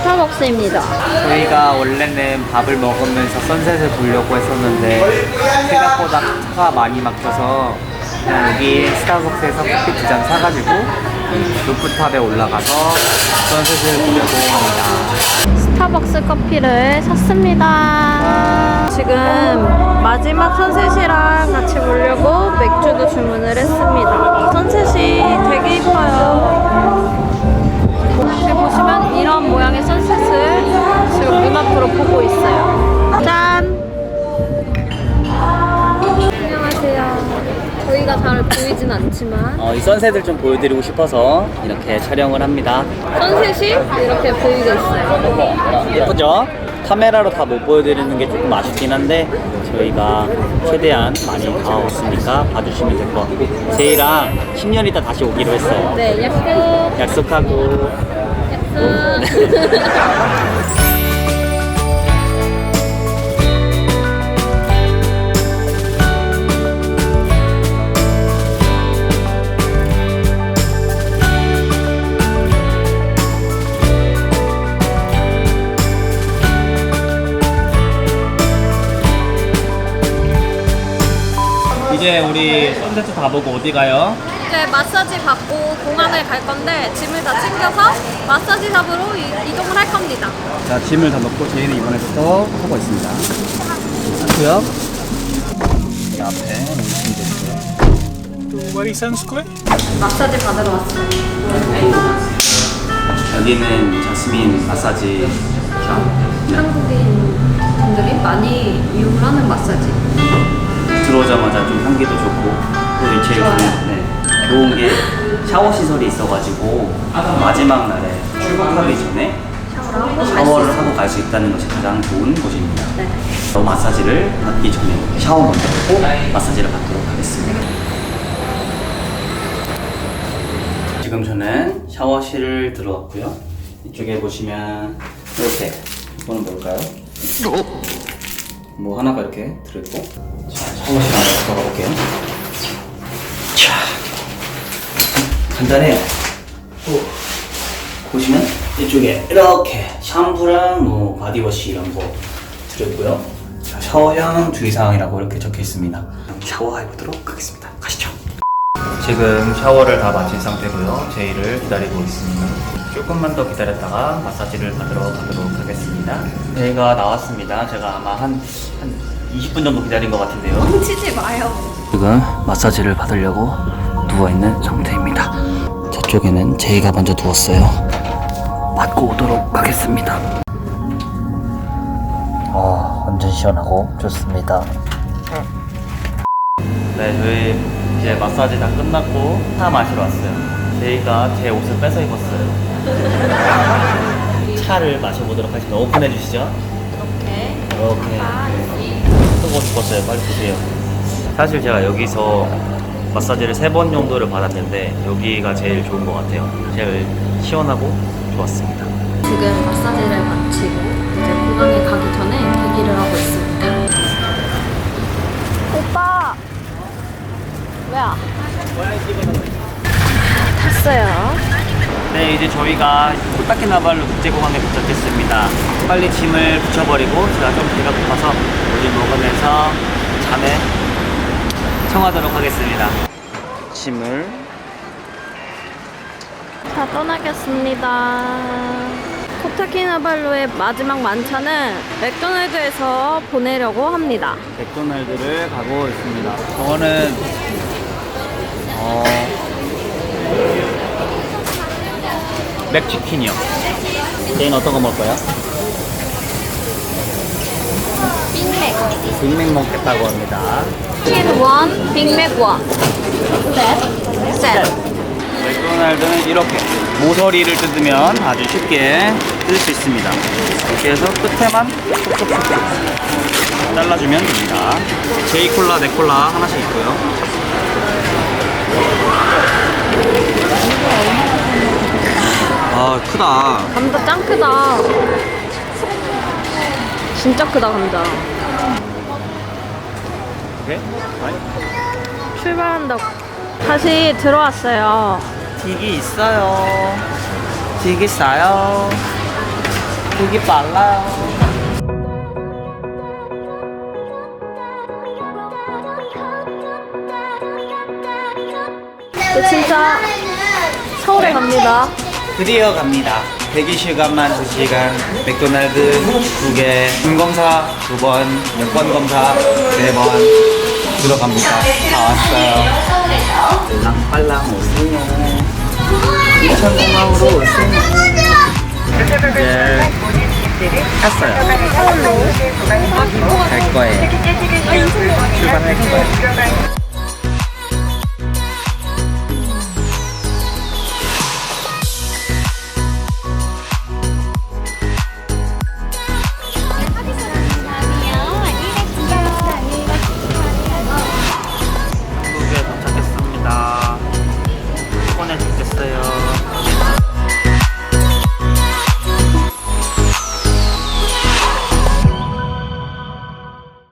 스타벅스입니다. 저희가 원래는 밥을 먹으면서 선셋을 보려고 했었는데 생각보다 차가 많이 막혀서 그냥 여기 스타벅스에서 커피 두 잔 사가지고 루프탑에 올라가서 선셋을 보려고 합니다. 스타벅스 커피를 샀습니다. 지금 마지막 선셋이랑 같이 보려고 맥주도 저희가 잘 보이진 않지만 어, 이 선셋을 좀 보여드리고 싶어서 이렇게 촬영을 합니다. 선셋이 이렇게 보이고 있어요. 예쁘죠? 카메라로 다 못 보여드리는 게 조금 아쉽긴 한데 저희가 최대한 많이 가왔으니까 봐주시면 될 것 같고 제이랑 10년 있다 다시 오기로 했어요. 네, 약속. 약속하고 약속. 이제 우리 선셋 다 보고 어디 가요? 이제 마사지 받고 공항을 갈 건데 짐을 다 챙겨서 마사지 샵으로 이- 이동을 할 겁니다. 자 짐을 다 넣고 제이는 이번에부터 하고 있습니다. 하고요. 이 앞에. Where is Square? 마사지 받으러 왔어요. 여기는 자스민 마사지 샵. 네. 한국인 분들이 많이 이용하는 마사지. 들어오자마자 좀 향기도 좋고 그리고 제일 좋은, 네, 좋은 게 샤워 시설이 있어가지고 마지막 날에 출국하기 전에 샤워를 하고 갈 수 있다는 것이 가장 좋은 곳입니다. 네. 또 마사지를 받기 전에 샤워 먼저 하고 마사지를 받도록 하겠습니다. 지금 저는 샤워실을 들어왔고요. 이쪽에 보시면 이렇게 이거는 뭘까요? 뭐 하나가 이렇게 들어있고 자 간단해요. 또 보시면 이쪽에 이렇게 샴푸랑 뭐 바디워시 이런 거 들어있고요. 자, 샤워형 주의사항이라고 이렇게 적혀 있습니다. 샤워해 보도록 하겠습니다. 가시죠. 지금 샤워를 다 마친 상태고요. 제이를 기다리고 있습니다. 조금만 더 기다렸다가 마사지를 받으러 가도록 하겠습니다. 제이가 나왔습니다. 제가 아마 한, 한 20분 정도 기다린 것 같은데요. 훔치지 마요. 지금 마사지를 받으려고 누워있는 상태입니다. 저쪽에는 제이가 먼저 누웠어요. 받고 오도록 하겠습니다. 어, 완전 시원하고 좋습니다. 네, 저희 이제 마사지 다 끝났고 차 마시러 왔어요. 제이가 제 옷을 뺏어 입었어요. 차를 마셔보도록 하겠습니다. 오픈해 주시죠. 이렇게. 이렇게 쓰고 싶었어요. 빨리 보세요. 사실 제가 여기서 마사지를 세 번 정도를 받았는데 여기가 제일 좋은 것 같아요. 제일 시원하고 좋았습니다. 지금 마사지를 마치고 이제 공항에 가기 전에 대기를 하고 있습니다. 오빠! 왜야? 탔어요. 네, 이제 저희가 코타키나발루 국제공항에 도착했습니다. 빨리 짐을 붙여버리고 제가 좀 배가 고파서 우리 먹으면서 잠에 청하도록 하겠습니다. 짐을 자, 떠나겠습니다. 코타키나발루의 마지막 만찬은 맥도날드에서 보내려고 합니다. 맥도날드를 가고 있습니다. 저거는 어 맥치킨이요. 제인 어떤 거 먹을 거야? 빅맥. 먹겠다고 합니다. 치킨 원, 빅맥 원. 셋. 셋. 맥도날드는 이렇게 모서리를 뜯으면 아주 쉽게 뜯을 수 있습니다. 이렇게 해서 끝에만 톡톡톡톡 잘라주면 됩니다. 제이 콜라, 네 콜라 하나씩 있고요. 아 크다. 감자 짱 크다. 진짜 크다, 감자. 출발한다고. 다시 들어왔어요. 틱이 있어요. 틱이 싸요. 되게 빨라요. 저 진짜 서울에 갑니다. 드디어 갑니다. 대기시간만 2시간, 맥도날드 2개, 인검사 2번, 여권 검사 4번 들어갑니다. 다 왔어요. 빨랑빨랑 오세요. 인천공항으로 오세요. 이제 탔어요. 갈 거예요. 출발할 거예요.